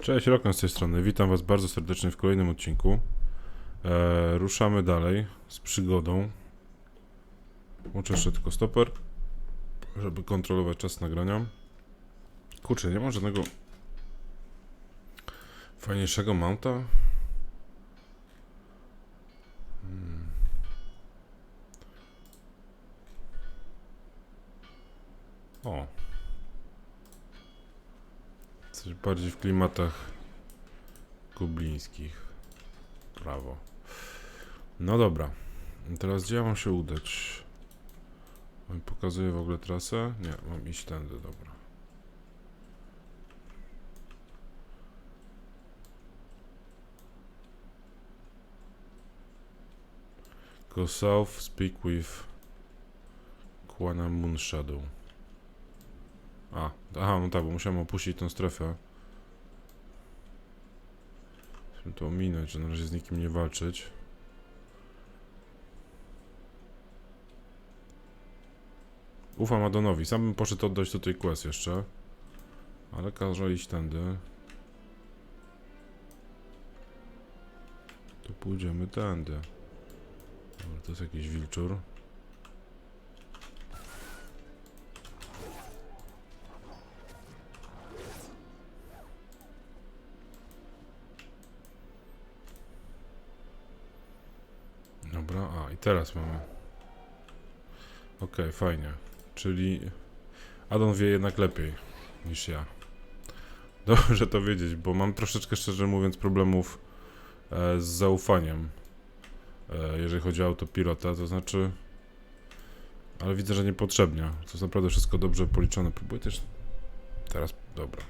Cześć, Rokon z tej strony. Witam Was bardzo serdecznie w kolejnym odcinku. E, ruszamy dalej z przygodą. Włączę jeszcze tylko stoper, żeby kontrolować czas nagrania. Kurczę, nie ma żadnego fajniejszego mounta. Hmm. O. Coś bardziej w klimatach kublińskich. Prawo. No dobra. Teraz gdzie ja mam się udać? On pokazuje w ogóle trasę? Nie, mam iść tędy, dobra. Go south, speak with Kwana Moonshadow. A, aha, no tak, bo musiałem opuścić tę strefę. Musimy to ominąć, że na razie z nikim nie walczyć. Ufam Adonowi. Sam bym poszedł oddać tutaj quest jeszcze. Ale każę iść tędy. To pójdziemy tędy. Dobra, to jest jakiś wilczur. Teraz mamy. Okej, fajnie. Czyli Adon wie jednak lepiej niż ja. Dobrze to wiedzieć, bo mam troszeczkę szczerze mówiąc problemów e, z zaufaniem, e, jeżeli chodzi o autopilota, to znaczy. Ale widzę, że niepotrzebnie. To jest naprawdę wszystko dobrze policzone. Próbuję też. Teraz, dobra.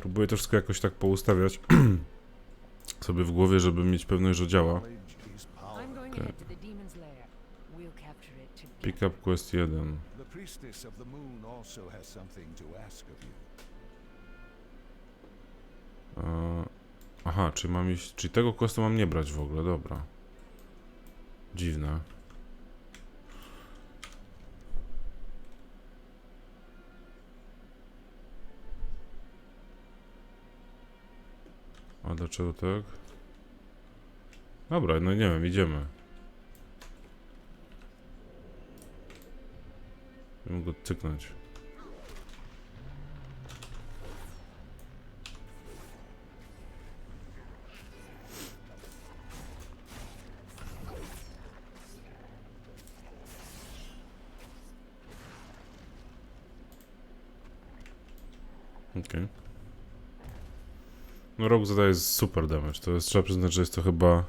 Próbuję to wszystko jakoś tak poustawiać sobie w głowie, żeby mieć pewność, że działa. Okay. ahead to the demon's lair. We'll capture it together. Pick up quest 1. The priestess of the moon also has something to ask of you. E, aha, czyli mam iść. Czyli tego questu mam nie brać w ogóle, dobra. Dziwne. A dlaczego tak? Dobra, no nie wiem, idziemy. Mogę cyknąć. Okej. No rok zadaje super damage. To jest, trzeba przyznać, że jest to chyba...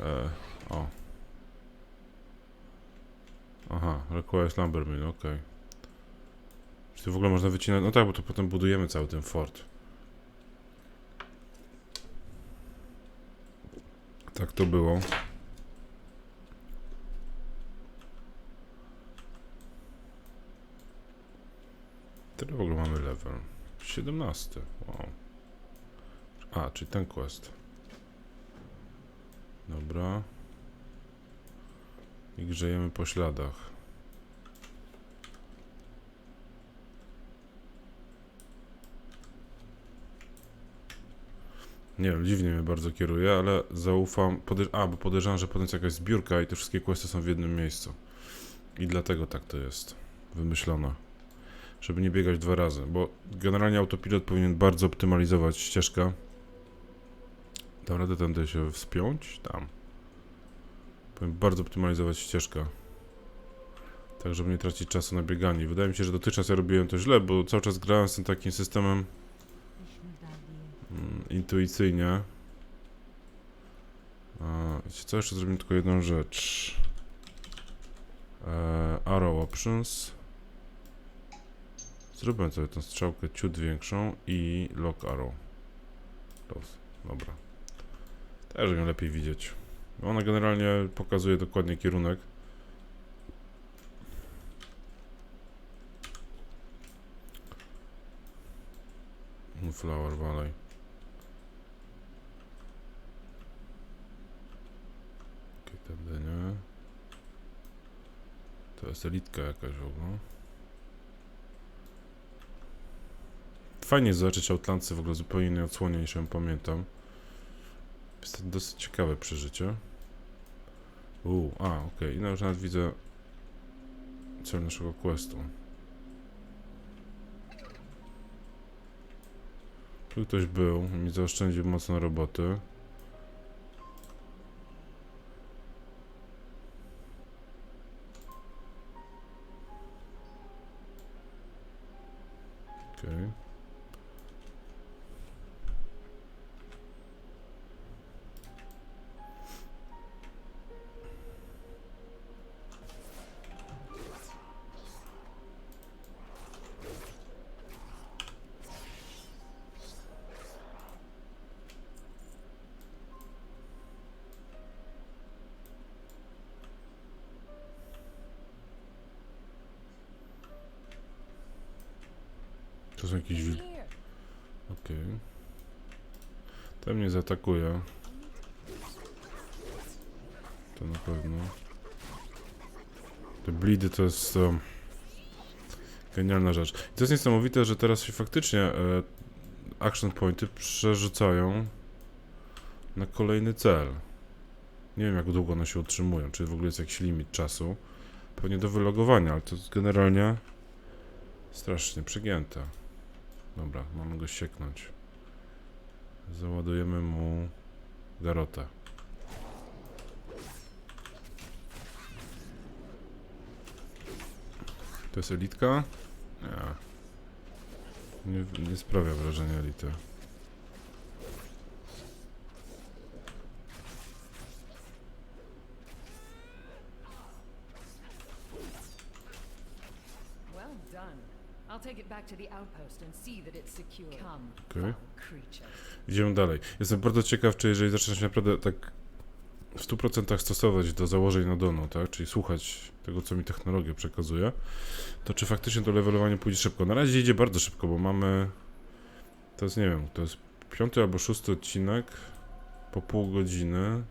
E, o. Aha, requires lumber mill, okej. Czy to w ogóle można wycinać? No tak, bo to potem budujemy cały ten fort. Tak to było. Tyle w ogóle mamy level? 17. Wow. A, czyli ten quest. Dobra. I grzejemy po śladach. Nie wiem, dziwnie mnie bardzo kieruje, ale zaufam. Podejrz- A, bo podejrzewam, że potem jest jakaś zbiórka i te wszystkie questy są w jednym miejscu. I dlatego tak to jest wymyślone żeby nie biegać dwa razy, bo generalnie autopilot powinien bardzo optymalizować ścieżkę. Dam radę tędy się wspiąć? Tam. Powinien bardzo optymalizować ścieżkę. Tak, żeby nie tracić czasu na bieganie. Wydaje mi się, że dotychczas ja robiłem to źle, bo cały czas grałem z tym takim systemem intuicyjnie. A, wiecie co? Jeszcze zrobimy tylko jedną rzecz. E, arrow options. Zróbmy sobie tą strzałkę ciut większą i lock arrow. Los. Dobra. Też ją lepiej widzieć. Ona generalnie pokazuje dokładnie kierunek. Flower Valley. Tędy nie. To jest elitka jakaś w ogóle. Fajnie zobaczyć Outlandsy w ogóle zupełnie innej odsłonie niż ją pamiętam. Jest to dosyć ciekawe przeżycie. Uuu, a, okej. No już nawet widzę cel naszego questu. Tu ktoś był mi zaoszczędził mocno roboty. Okej. To są jakieś. Okej. Ten mnie zaatakuje. To na pewno. Te blidy to jest genialna rzecz. I to jest niesamowite, że teraz się faktycznie e, action pointy przerzucają na kolejny cel. Nie wiem jak długo one się utrzymują, czy w ogóle jest jakiś limit czasu. Pewnie do wylogowania, ale to jest generalnie strasznie przegięte. Dobra, mamy go sieknąć. Załadujemy mu garotę. To jest elitka? Nie. Nie, nie sprawia wrażenia elity. Okay. Idziemy dalej. Jestem bardzo ciekaw, czy jeżeli zaczniesz naprawdę tak w 100% stosować do założeń Nadonu, tak? Czyli słuchać tego, co mi technologia przekazuje, to czy faktycznie to levelowanie pójdzie szybko? Na razie idzie bardzo szybko, bo mamy. To jest, nie wiem, to jest piąty albo szósty odcinek po pół godziny,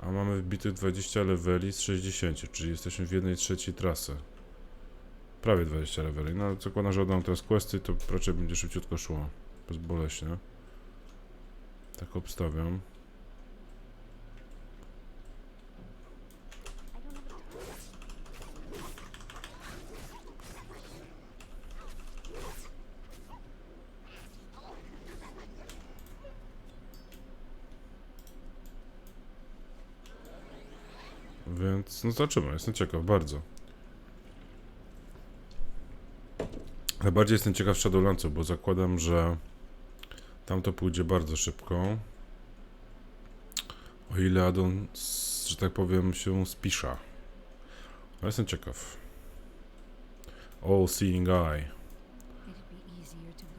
a mamy wbitych 20 leveli z 60, czyli jesteśmy w jednej trzeciej trasy. Prawie 20 leveli. No zakładam, że oddam teraz questy, to raczej będzie szybciutko szło. Bezboleśnie. Tak obstawiam. Więc no zobaczymy, jestem ciekaw, bardzo. Najbardziej jestem ciekaw Shadowlandsów, bo zakładam, że tam to pójdzie bardzo szybko. O ile Adon, że tak powiem, się spisza. Ale jestem ciekaw. All Seeing Eye.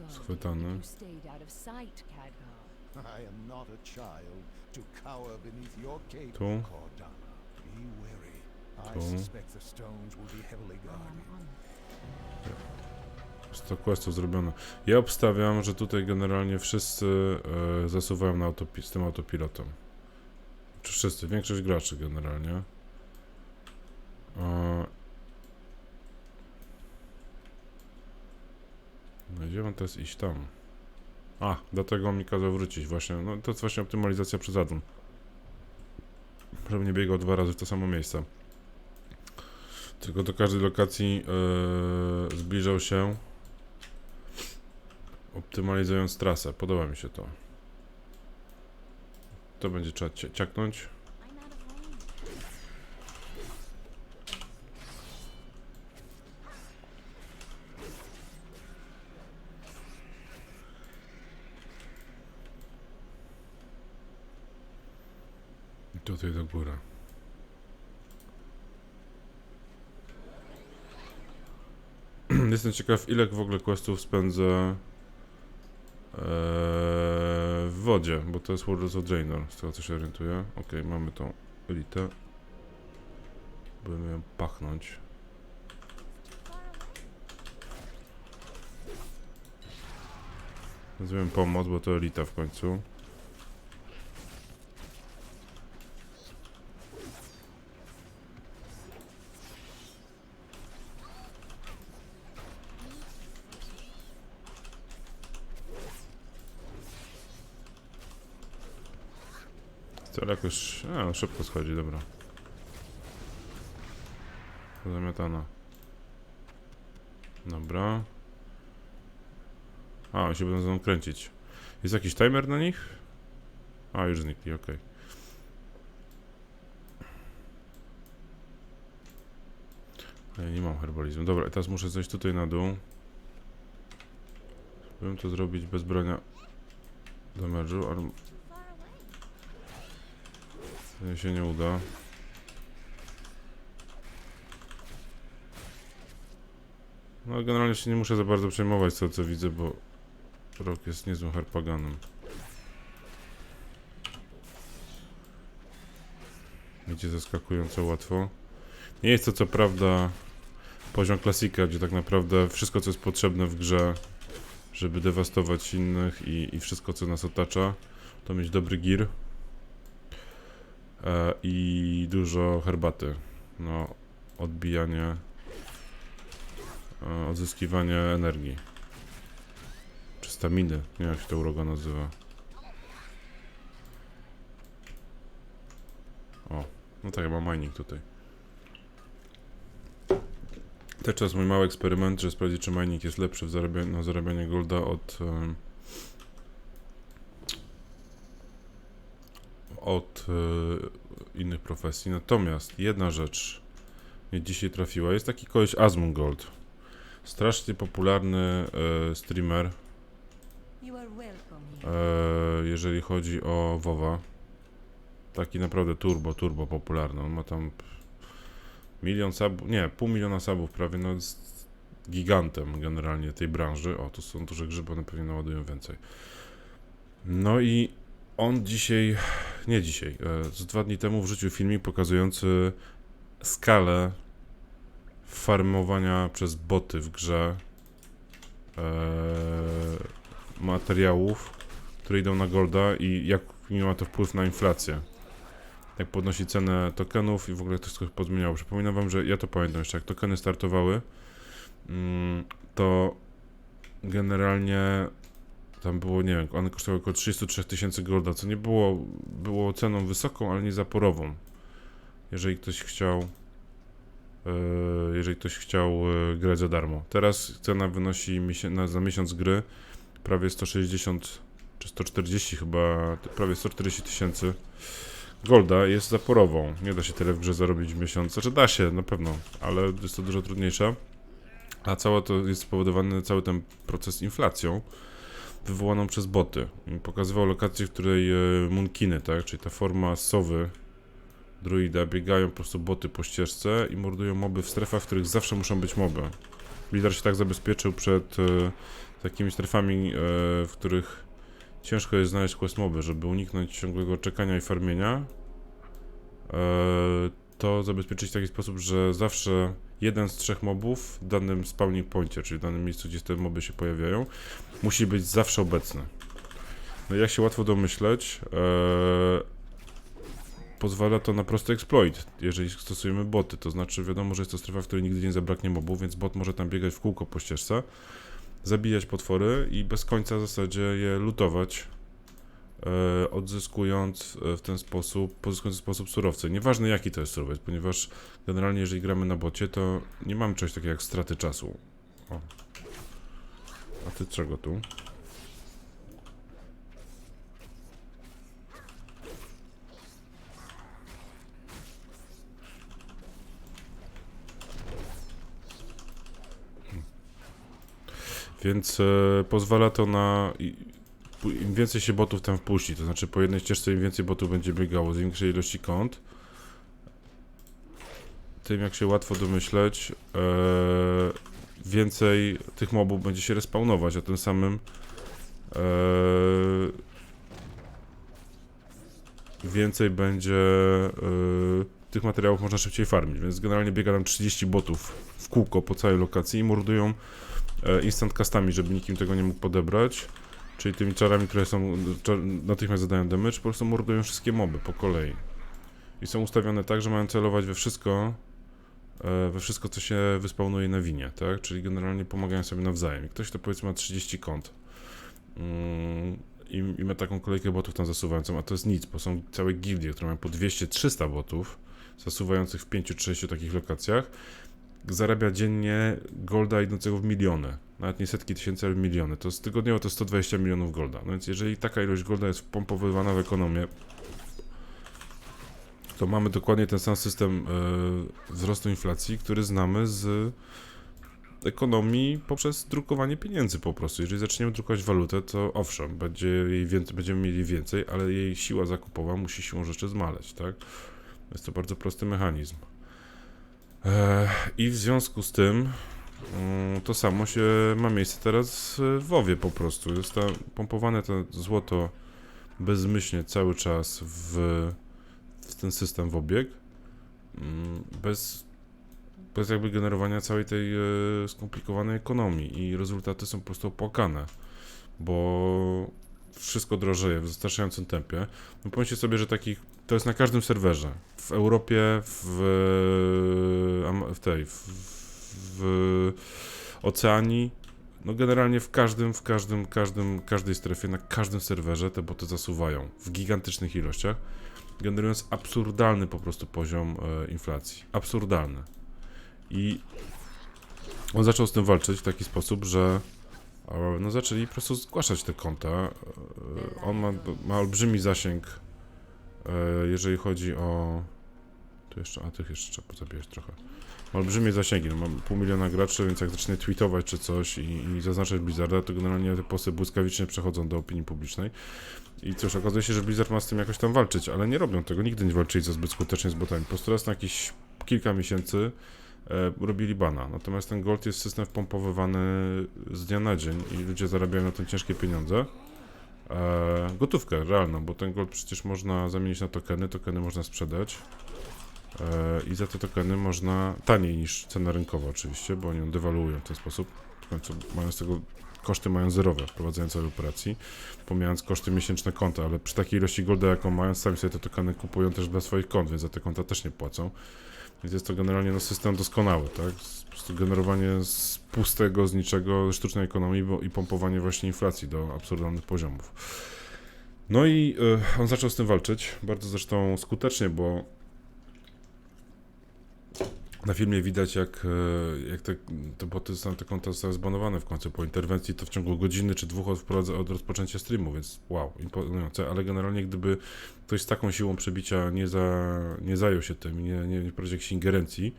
Schwytany. if you stayed out of sight, Khadgar. I am not a child to cower beneath your cape, Tu. Cordana. Be wary. I Tu. 100 questów zrobione. Ja obstawiam, że tutaj generalnie wszyscy e, zasuwają na autopi- z tym autopilotem. Czy wszyscy? Większość graczy generalnie. E, no gdzie mam teraz iść tam? A, dlatego mi kazał wrócić właśnie. No to jest właśnie optymalizacja przez Adon. Żeby nie biegał dwa razy w to samo miejsce. Tylko do każdej lokacji e, zbliżał się optymalizując trasę. Podoba mi się to. To będzie trzeba cia- ciaknąć. I tutaj do góry. Jestem ciekaw, ile w ogóle questów spędzę w wodzie, bo to jest World of Draenor, z tego co się orientuję. Ok, mamy tą elitę. Będziemy ją pachnąć. Nazywam pomoc, bo to elita w końcu. Wcale jakoś... A, no, szybko schodzi, dobra. Zamiatana. Dobra. A, oni się będą mną kręcić. Jest jakiś timer na nich? A, już znikli, okej. A Ja nie mam herbalizmu. Dobra, teraz muszę zejść tutaj na dół. Spróbuję to zrobić bez brania damage'u, ale to się nie uda. No generalnie się nie muszę za bardzo przejmować tego co widzę, bo Rok jest niezłym harpaganem. Idzie zaskakująco łatwo. Nie jest to co prawda poziom klasika, gdzie tak naprawdę wszystko co jest potrzebne w grze, żeby dewastować innych i, i wszystko co nas otacza, to mieć dobry gear e, i dużo herbaty. No, odbijanie, e, odzyskiwanie energii. Czy staminy, nie wiem jak się to uroga nazywa. O, no tak, ja mam mining tutaj. Też czas mój mały eksperyment, żeby sprawdzić, czy mining jest lepszy w na zarabianie golda od od e, innych profesji. Natomiast jedna rzecz mnie dzisiaj trafiła. Jest taki koleś Asmongold. Strasznie popularny e, streamer, e, jeżeli chodzi o WoWa. Taki naprawdę turbo, turbo popularny. On ma tam milion subów, nie, pół miliona subów prawie, no jest gigantem generalnie tej branży. O, to są duże grzyby, one pewnie naładują więcej. No i on dzisiaj, nie dzisiaj, e, z dwa dni temu wrzucił filmik pokazujący skalę farmowania przez boty w grze e, materiałów, które idą na Golda i jak ma to wpływ na inflację. Jak podnosi cenę tokenów i w ogóle to wszystko pozmieniało. Przypominam wam, że ja to pamiętam jeszcze, jak tokeny startowały, mm, to generalnie tam było, nie wiem, one kosztowały około 33 tysięcy golda, co nie było, było ceną wysoką, ale nie zaporową. Jeżeli ktoś chciał e, jeżeli ktoś chciał e, grać za darmo. Teraz cena wynosi na, za miesiąc gry prawie 160 czy 140 chyba, prawie 140 tysięcy golda jest zaporową. Nie da się tyle w grze zarobić w miesiąc, znaczy da się na pewno, ale jest to dużo trudniejsze. A całe to jest spowodowane, cały ten proces inflacją wywołaną przez boty. Pokazywał lokację, w której e, munkiny, tak, czyli ta forma sowy druida, biegają po prostu boty po ścieżce i mordują moby w strefach, w których zawsze muszą być moby. Blizzard się tak zabezpieczył przed e, takimi strefami, e, w których ciężko jest znaleźć quest moby, żeby uniknąć ciągłego czekania i farmienia. To zabezpieczyć w taki sposób, że zawsze jeden z trzech mobów w danym spawning poincie, czyli w danym miejscu, gdzie te moby się pojawiają, musi być zawsze obecny. No jak się łatwo domyśleć, e, pozwala to na prosty exploit, jeżeli stosujemy boty. To znaczy, wiadomo, że jest to strefa, w której nigdy nie zabraknie mobów, więc bot może tam biegać w kółko po ścieżce, zabijać potwory i bez końca w zasadzie je lutować, odzyskując e, w ten sposób, pozyskując w ten sposób surowce. Nieważne jaki to jest surowiec, ponieważ generalnie jeżeli gramy na bocie, to nie mamy czegoś takiego jak straty czasu. O. A ty czego tu? Więc e, pozwala to na. Im więcej się botów tam wpuści, to znaczy po jednej ścieżce im więcej botów będzie biegało z większej ilości kąt, tym jak się łatwo domyśleć, e, więcej tych mobów będzie się respawnować, a tym samym e, więcej będzie e, tych materiałów można szybciej farmić, więc generalnie biega tam 30 botów w kółko po całej lokacji i mordują instant castami, żeby nikim tego nie mógł podebrać. Czyli tymi czarami, które są natychmiast zadają damage, po prostu mordują wszystkie moby po kolei. I są ustawione tak, że mają celować we wszystko, e, we wszystko, co się wyspawnuje na winie, tak? Czyli generalnie pomagają sobie nawzajem. Ktoś, kto powiedzmy ma 30 kont mm, i, i ma taką kolejkę botów tam zasuwającą, a to jest nic, bo są całe gildie, które mają po 200-300 botów zasuwających w 5 czy 6 takich lokacjach. Zarabia dziennie golda idącego w miliony. Nawet nie setki tysięcy, ale miliony. To jest tygodniowo to 120 milionów golda. No więc jeżeli taka ilość golda jest wpompowywana w ekonomię, to mamy dokładnie ten sam system e, wzrostu inflacji, który znamy z ekonomii poprzez drukowanie pieniędzy po prostu. Jeżeli zaczniemy drukować walutę, to owszem, będzie jej więcej, będziemy mieli więcej, ale jej siła zakupowa musi siłą rzeczy zmaleć, tak? Jest to bardzo prosty mechanizm. E, I w związku z tym mm, to samo się ma miejsce teraz w WoWie po prostu. Jest tam pompowane to złoto bezmyślnie cały czas w, w ten system w obieg. mm, Bez, bez jakby generowania całej tej e, skomplikowanej ekonomii i rezultaty są po prostu opłakane, bo wszystko drożeje w zastraszającym tempie. No pomyślcie sobie, że takich, to jest na każdym serwerze. W Europie, w, w tej, w, w Oceanii, no generalnie w każdym, w każdym, każdym, każdej strefie, na każdym serwerze te boty zasuwają w gigantycznych ilościach, generując absurdalny po prostu poziom e, inflacji. Absurdalny. I on zaczął z tym walczyć w taki sposób, że no zaczęli po prostu zgłaszać te konta. E, On ma, ma olbrzymi zasięg, e, jeżeli chodzi o... Tu jeszcze, a tych jeszcze trzeba pozabijać trochę. Ma olbrzymie zasięgi, no mam pół miliona graczy, więc jak zacznie tweetować czy coś i, i zaznaczać Blizzarda, to generalnie te posty błyskawicznie przechodzą do opinii publicznej. I cóż, okazuje się, że Blizzard ma z tym jakoś tam walczyć, ale nie robią tego, nigdy nie walczyli za zbyt skutecznie z botami. Po prostu raz na jakieś kilka miesięcy robili bana. Natomiast ten gold jest system wpompowywany z dnia na dzień i ludzie zarabiają na tym ciężkie pieniądze. E, gotówkę realną, bo ten gold przecież można zamienić na tokeny, tokeny można sprzedać. E, I za te tokeny można taniej niż cena rynkowa oczywiście, bo oni ją dewaluują w ten sposób. W końcu mają z tego koszty mają zerowe prowadzenia całej operacji, pomijając koszty miesięczne konta, ale przy takiej ilości golda jaką mają, sami sobie te tokeny kupują też dla swoich kont, więc za te konta też nie płacą. Więc jest to generalnie no, system doskonały, tak? Po prostu generowanie z pustego, z niczego sztucznej ekonomii bo, i pompowanie właśnie inflacji do absurdalnych poziomów. No i y, on zaczął z tym walczyć, bardzo zresztą skutecznie, bo na filmie widać, jak, e, jak te, te boty zostały, te konta zostały zbanowane w końcu. Po interwencji, to w ciągu godziny czy dwóch od, od rozpoczęcia streamu, więc wow, imponujące, ale generalnie gdyby ktoś z taką siłą przebicia nie, za, nie zajął się tym, nie, nie, nie prowadził jakiejś ingerencji,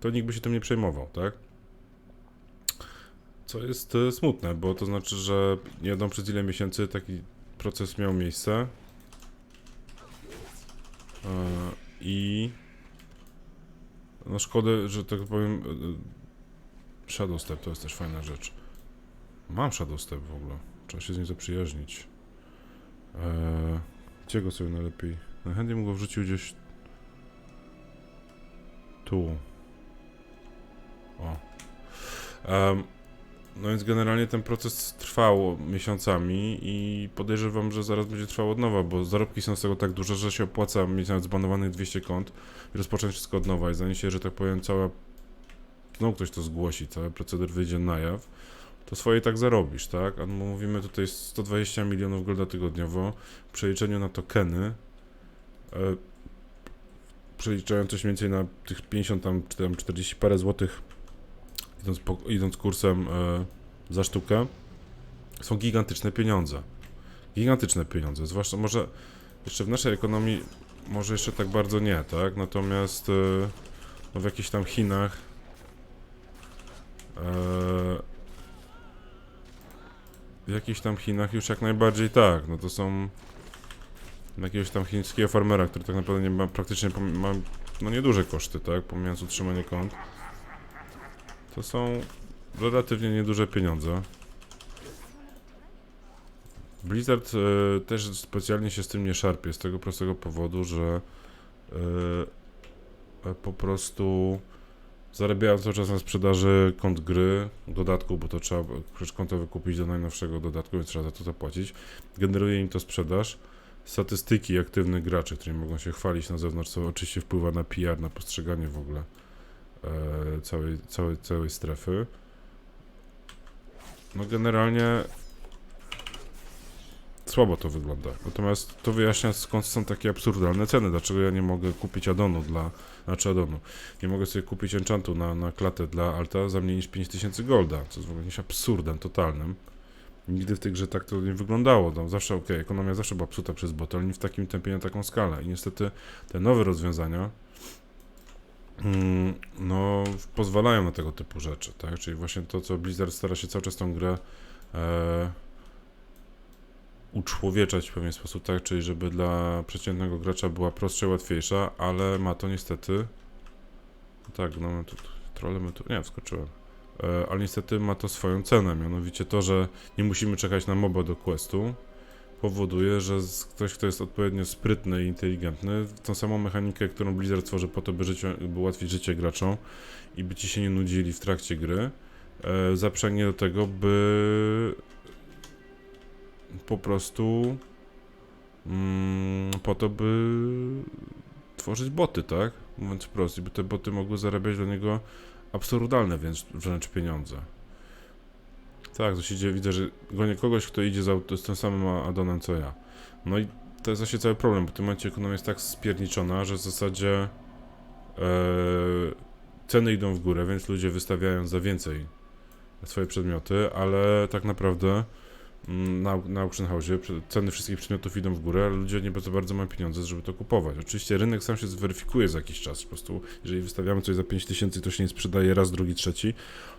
to nikt by się tym nie przejmował, tak? Co jest e, smutne, bo to znaczy, że nie wiadomo przez ile miesięcy taki proces miał miejsce. E, i no szkoda, że tak powiem e, Shadow Step to jest też fajna rzecz. Mam Shadow Step w ogóle. Trzeba się z nim zaprzyjaźnić. Eee, gdzie go sobie najlepiej? Najchętniej bym go wrzucił gdzieś tu. O. Em, no więc generalnie ten proces trwał miesiącami i podejrzewam, że zaraz będzie trwał od nowa, bo zarobki są z tego tak duże, że się opłaca mieć nawet zbanowanych 200 kont i rozpocząć wszystko od nowa i zanim się, że tak powiem, cała znowu ktoś to zgłosi, cały proceder wyjdzie na jaw, to swoje tak zarobisz, tak? A my mówimy tutaj 120 milionów golda tygodniowo, w przeliczeniu na tokeny, e, przeliczając coś więcej na tych 50 tam, czy tam 40 parę złotych, idąc, po, idąc kursem e, za sztukę, są gigantyczne pieniądze. Gigantyczne pieniądze, zwłaszcza może jeszcze w naszej ekonomii może jeszcze tak bardzo nie, tak? Natomiast e, no w jakichś tam Chinach e, w jakichś tam Chinach już jak najbardziej tak, no to są jakiegoś tam chińskiego farmera, który tak naprawdę nie ma praktycznie ma no nieduże koszty, tak? Pomijając utrzymanie kont. To są relatywnie nieduże pieniądze. Blizzard e, też specjalnie się z tym nie szarpie, z tego prostego powodu, że e, po prostu zarabiają cały czas na sprzedaży kont gry, dodatku, bo to trzeba przecież konto wykupić do najnowszego dodatku, więc trzeba za to zapłacić. Generuje im to sprzedaż. Statystyki aktywnych graczy, którymi mogą się chwalić na zewnątrz, co oczywiście wpływa na PR, na postrzeganie w ogóle całej, całej, całej strefy. No generalnie słabo to wygląda. Natomiast to wyjaśnia skąd są takie absurdalne ceny, dlaczego ja nie mogę kupić addonu dla, znaczy addonu, nie mogę sobie kupić enchantu na, na klatę dla alta za mniej niż 5000 golda, co jest w ogóle jakimś absurdem totalnym. Nigdy w tej grze tak to nie wyglądało, no zawsze okej, ekonomia zawsze była psuta przez boty, nie w takim tempie, na taką skalę i niestety te nowe rozwiązania no, pozwalają na tego typu rzeczy, tak? Czyli właśnie to, co Blizzard stara się cały czas tą grę e, uczłowieczać w pewien sposób, tak? Czyli żeby dla przeciętnego gracza była prostsza i łatwiejsza, ale ma to niestety tak, no my tu trolle tu, nie, wskoczyłem. E, ale niestety ma to swoją cenę, mianowicie to, że nie musimy czekać na moba do questu, powoduje, że ktoś, kto jest odpowiednio sprytny i inteligentny, tą samą mechanikę, którą Blizzard tworzy po to, by, życie, by ułatwić życie graczom i by ci się nie nudzili w trakcie gry, e, zaprzęgnie do tego, by po prostu mm, po to, by tworzyć boty, tak? Mówiąc wprost, i by te boty mogły zarabiać dla niego absurdalne wręcz, wręcz pieniądze. Tak, to się dzieje, widzę, że gonię kogoś, kto idzie aut- z tym samym adonem co ja. No i to jest właśnie cały problem, bo w tym momencie ekonomia jest tak spierniczona, że w zasadzie e, ceny idą w górę, więc ludzie wystawiają za więcej swoje przedmioty, ale tak naprawdę na, na auction house ceny wszystkich przedmiotów idą w górę, ale ludzie nie za bardzo mają pieniądze, żeby to kupować. Oczywiście rynek sam się zweryfikuje za jakiś czas. Po prostu, jeżeli wystawiamy coś za 5000 i to się nie sprzedaje raz, drugi, trzeci,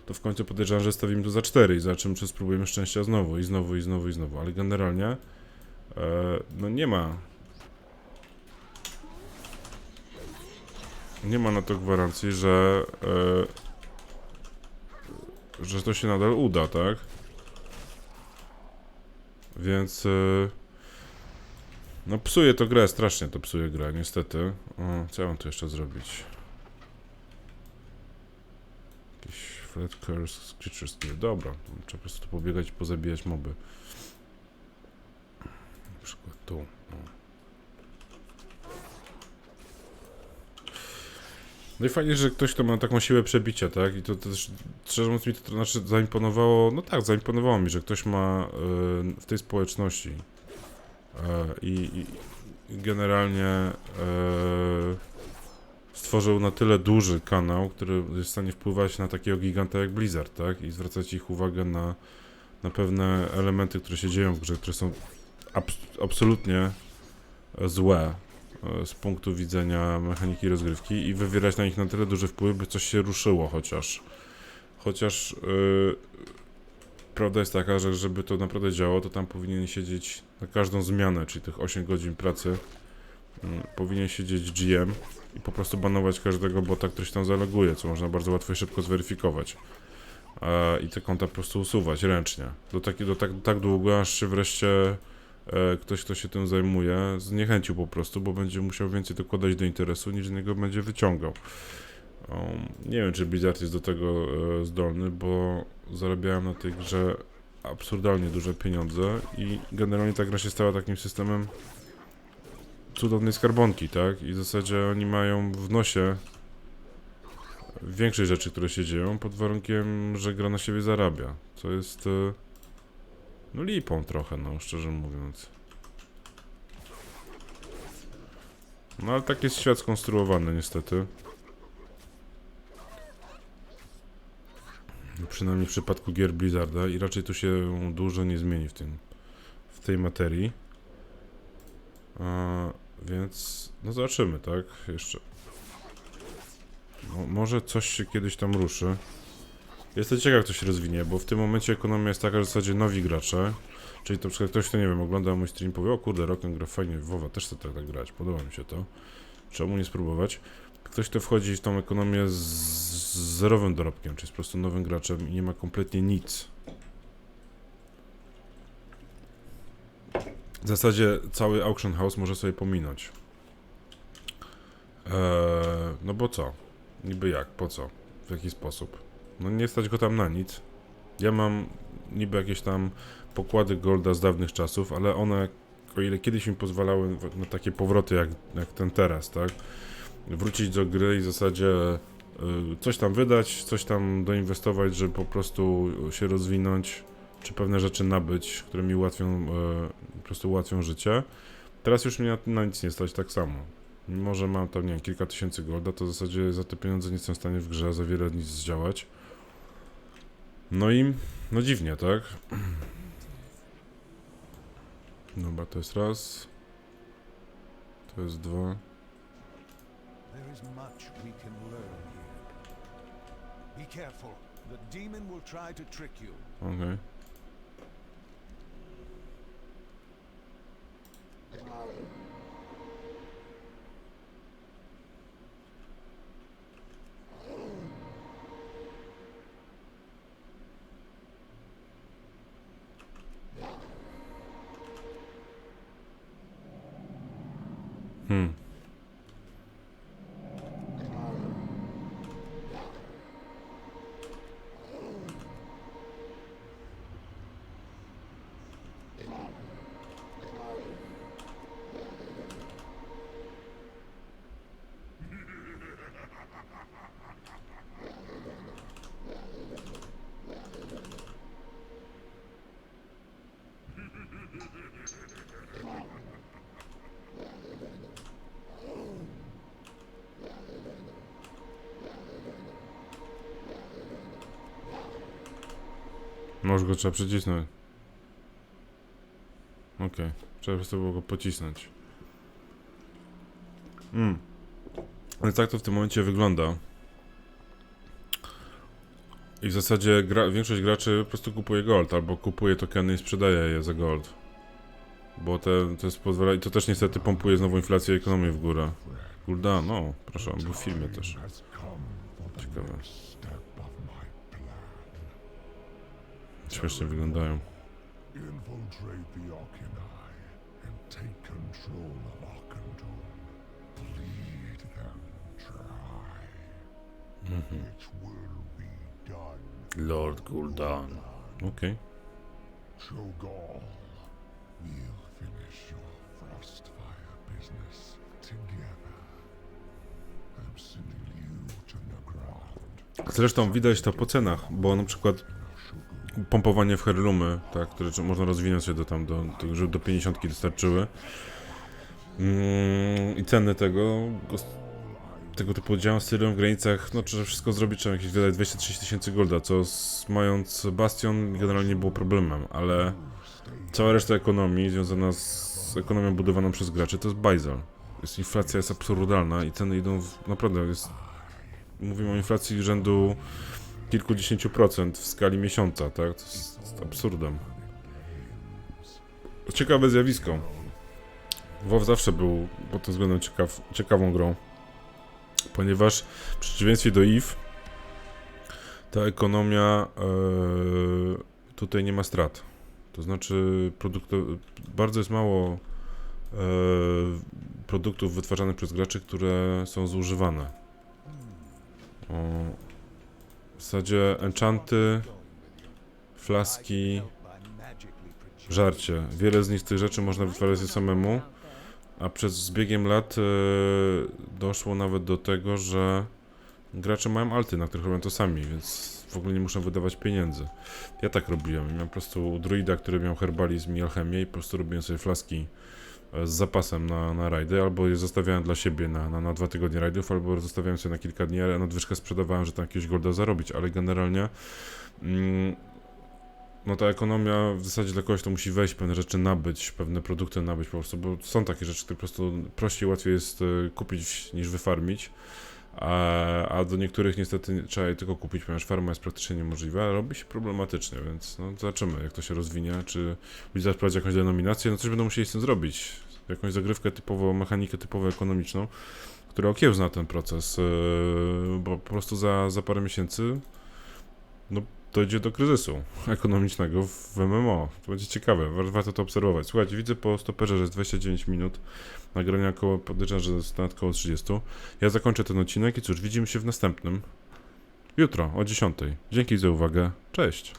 to w końcu podejrzewam, że stawimy to za 4 i zobaczymy, czy spróbujemy szczęścia znowu i znowu i znowu i znowu. Ale generalnie e, no nie ma nie ma na to gwarancji, że e, że to się nadal uda, tak? Więc e, no psuje to grę, strasznie to psuje grę, niestety. O, co ja mam tu jeszcze zrobić? Jakiś Flat Curse Creature. Dobra, trzeba po prostu tu pobiegać i pozabijać moby. Na przykład tu. No i fajnie, że ktoś, kto ma taką siłę przebicia, tak? I to też, szczerze mówiąc, mi to znaczy zaimponowało, no tak, zaimponowało mi, że ktoś ma y, w tej społeczności y, i, i i generalnie y, stworzył na tyle duży kanał, który jest w stanie wpływać na takiego giganta jak Blizzard, tak? I zwracać ich uwagę na, na pewne elementy, które się dzieją w grze, które są abs absolutnie e, złe e, z punktu widzenia mechaniki rozgrywki i wywierać na nich na tyle duży wpływ, by coś się ruszyło chociaż. Chociaż yy, prawda jest taka, że żeby to naprawdę działało, to tam powinien siedzieć na każdą zmianę, czyli tych 8 godzin pracy, mm, powinien siedzieć GM i po prostu banować każdego bota, który się tam zaleguje, co można bardzo łatwo i szybko zweryfikować. E, I te konta po prostu usuwać ręcznie. Do, taki, do tak, tak długo, aż się wreszcie e, ktoś, kto się tym zajmuje, zniechęcił po prostu, bo będzie musiał więcej dokładać do interesu, niż z niego będzie wyciągał. Um, nie wiem, czy Blizzard jest do tego e, zdolny, bo zarabiałem na tej grze absurdalnie duże pieniądze i generalnie ta gra się stała takim systemem cudownej skarbonki, tak? I w zasadzie oni mają w nosie większej rzeczy, które się dzieją, pod warunkiem, że gra na siebie zarabia, co jest e, no lipą trochę, no szczerze mówiąc. No ale tak jest świat skonstruowany niestety. Przynajmniej w przypadku gier Blizzarda i raczej tu się dużo nie zmieni w tym w tej materii. A, więc no zobaczymy, tak? Jeszcze. No, może coś się kiedyś tam ruszy. Jestem ciekaw, jak to się rozwinie, bo w tym momencie ekonomia jest taka, że w zasadzie nowi gracze, czyli to przykład ktoś, kto nie wiem, ogląda mój stream, powie, o kurde, Rocken gra fajnie, Wowa też chcę tak, tak grać, podoba mi się to. Czemu nie spróbować? Ktoś, kto wchodzi w tą ekonomię z, zerowym dorobkiem, czy jest po prostu nowym graczem i nie ma kompletnie nic. W zasadzie cały auction house może sobie pominąć. Eee, no bo co? Niby jak? Po co? W jaki sposób? No nie stać go tam na nic. Ja mam niby jakieś tam pokłady golda z dawnych czasów, ale one, o ile kiedyś mi pozwalały na takie powroty jak, jak ten teraz, tak? Wrócić do gry i w zasadzie y, coś tam wydać, coś tam doinwestować, żeby po prostu się rozwinąć, czy pewne rzeczy nabyć, które mi ułatwią, e, po prostu ułatwią życie. Teraz już mnie na, na nic nie stać tak samo. Mimo, że mam tam, nie wiem, kilka tysięcy golda, to w zasadzie za te pieniądze nie jestem w stanie w grze za wiele nic zdziałać. No i, no dziwnie, tak? Dobra, to jest raz. To jest dwa. There is much we can learn here. Be careful. The demon will try to trick you. Okej. Hmm. Może go trzeba przycisnąć. Okej. Trzeba po prostu było go pocisnąć. Mm. Więc tak to w tym momencie wygląda. I w zasadzie gra, większość graczy po prostu kupuje gold, albo kupuje tokeny i sprzedaje je za gold. Bo te, to jest pozwala i to też niestety pompuje znowu inflację i ekonomię w górę. Gulda, no, proszę, był w filmie też. Ciekawe. Śmiesznie wyglądają. Infiltrate the Occani and take control of Ockendon. Lead them dry. Mhm. It will be done. Lord Guldan. Okej. Cho'Gall, we'll finish your Frostfire business together. I'm sending you to Nagrand. Zresztą widać to po cenach, bo na przykład pompowanie w herlumy, tak, które można rozwinąć się do tam, do, do, żeby do 50 dostarczyły. Mm, I ceny tego, tego typu działań z w granicach, no trzeba wszystko zrobić, trzeba jakieś wydać 230 tysięcy golda, co z, mając Bastion generalnie nie było problemem, ale cała reszta ekonomii związana z ekonomią budowaną przez graczy to jest bajzel. Jest, inflacja jest absurdalna i ceny idą w, naprawdę, jest, mówimy o inflacji rzędu kilkudziesięciu procent w skali miesiąca, tak? To jest, absurdem. Ciekawe zjawisko. WoW zawsze był pod tym względem ciekaw, ciekawą grą, ponieważ w przeciwieństwie do EVE ta ekonomia e, tutaj nie ma strat. To znaczy bardzo jest mało e, produktów wytwarzanych przez graczy, które są zużywane. W zasadzie enchanty, flaski, żarcie. Wiele z nich tych rzeczy można wytwarzać samemu, a przez zbiegiem lat e, doszło nawet do tego, że gracze mają alty, na których robią to sami, więc w ogóle nie muszą wydawać pieniędzy. Ja tak robiłem. Miałem po prostu druida, który miał herbalizm i alchemię i po prostu robiłem sobie flaski z zapasem na, na rajdy, albo je zostawiałem dla siebie na, na, na dwa tygodnie rajdów, albo zostawiałem sobie na kilka dni, ale nadwyżkę sprzedawałem, że tam jakiegoś golda zarobić, ale generalnie mm, no ta ekonomia w zasadzie dla kogoś to musi wejść, pewne rzeczy nabyć, pewne produkty nabyć po prostu, bo są takie rzeczy, które po prostu prościej, łatwiej jest e, kupić niż wyfarmić. A, do niektórych niestety trzeba je tylko kupić, ponieważ farma jest praktycznie niemożliwa, ale robi się problematycznie, więc no, zobaczymy jak to się rozwinie, czy Blizzard wprowadzi jakąś denominację, no coś będą musieli z tym zrobić, jakąś zagrywkę typowo, mechanikę typowo ekonomiczną, która okiełzna ten proces, yy, bo po prostu za, za parę miesięcy no, dojdzie do kryzysu ekonomicznego w MMO. To będzie ciekawe, wa- warto to obserwować. Słuchajcie, widzę po stoperze, że jest 29 minut, nagrania około, podejrzewam, że jest około 30. Ja zakończę ten odcinek i cóż, widzimy się w następnym jutro o 10. Dzięki za uwagę, cześć!